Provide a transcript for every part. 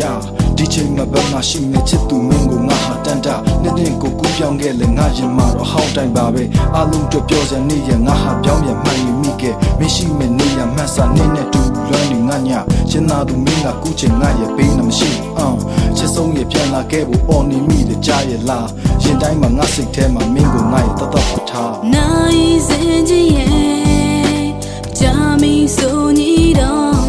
ရဒီချိန်မှာဘယ်မှာရှိနေချစ်သူမင်းကိုငါဟာတန်တာနှစ်နှစ်ကိုကူးပြောင်းခဲ့လေငါရင်မှာတော့ဟောင်းတိုင်းပါပဲအလုံးတို့ပြောစနေရငါဟာပြောင်းပြန်မှန်နေမိခဲ့မရှိမနေရမှတ်စာနေနဲ့တူလွမ်းနေငါညရှင်သာသူမင်းကကူးချင်ငါရဲ့ပေးနေမရှိအောင်ချစ်ဆုံးရပြန်လာခဲ့ဖို့အော်နေမိတဲ့ကြားရလားရင်တိုင်းမှာငါစိတ်ထဲမှာမင်းကိုငါရဲ့တသက်ထားနိုင်စင်ကြီးရဲ့ကြာမီဆိုညီတော့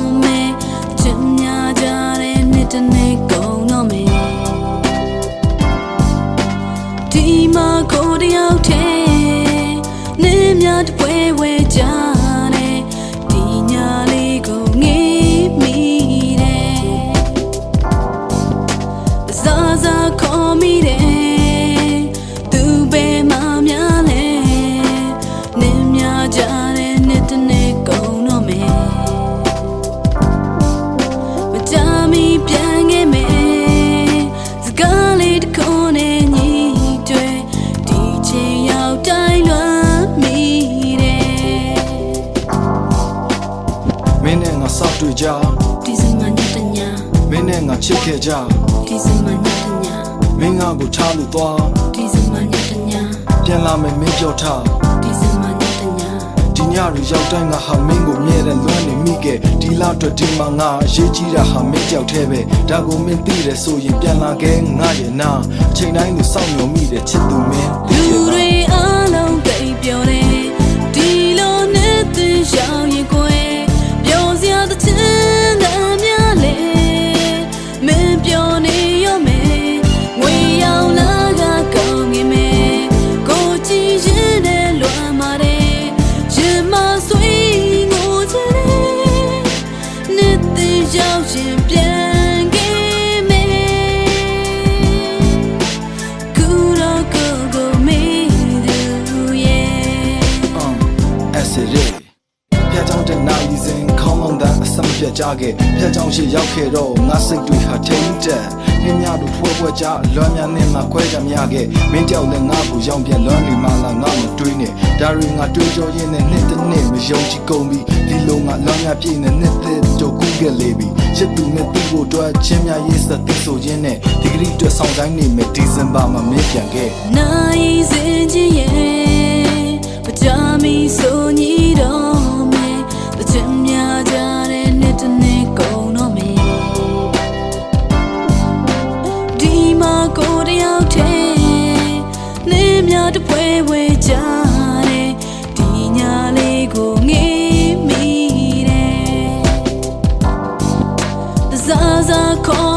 စကားလေးတစ်ခုနဲ့ညီတွေဒီချိန်ရောက်တိုင်းလွမ်းမိတယ်မင်းနဲ့ငါစောက်တွေ့ကြဒီစမညတညာမင်းနဲ့ငါချစ်ခဲ့ကြဒီစမညတညာမင်းငါကိုချလို့သွားဒီစမညတညာပြန်လာမယ်မင်းပြောထားဒီစမညတညာဒီ ညရီရောက်တိုင်းငါဟာမင်းကိုမြဲတဲ့လွမ်းနေမိခဲ့ဒီလောက်တော့ဒီမှာငါအရေးကြီးတာဟာမင်းကြောက်သေးပဲဒါကိုမင်းသိတယ်ဆိုရင်ပြန်လာခဲ့ငါရဲ့နာအချိန်တိုင်းကိုစောင့်မျှော်မိတဲ့ချစ်သူမင်းသိလူရဲ့လား င်းမောင်းတဲ့အစမပြတ်ကြခဲ့ဖျက်ချောင်းရှိရောက်ခဲ့တော့ငါစိတ်တွေဟာထိမ့်တက်မြင်းများတို့ဖွဲဖွဲကြလွမ်းများနဲ့ငါခွဲကြများခဲ့မင်းကြောက်လည်းငါကိုရောင်ပြန်လွမ်းနေမှလားငါမတွေးနဲ့ဒါရီငါတွေးကြောရင်းနဲ့နှစ်တစ်နှစ်မယုံကြည်ကုန်ပြီဒီလိုငါလွမ်းများပြည့်နေနှစ်သက်တို့ကူးခဲ့လေပြီချစ်သူနဲ့ပြီးဖို့အတွက်ချင်းများရေးစသိဆိုရင်းနဲ့ဒီဂရီအတွက်ဆောင်တိုင်းနေမယ်ဒီဇင်ဘာမှာမင်းပြန်ခဲ့နိုင်စင်ကြီးရဲ့ call.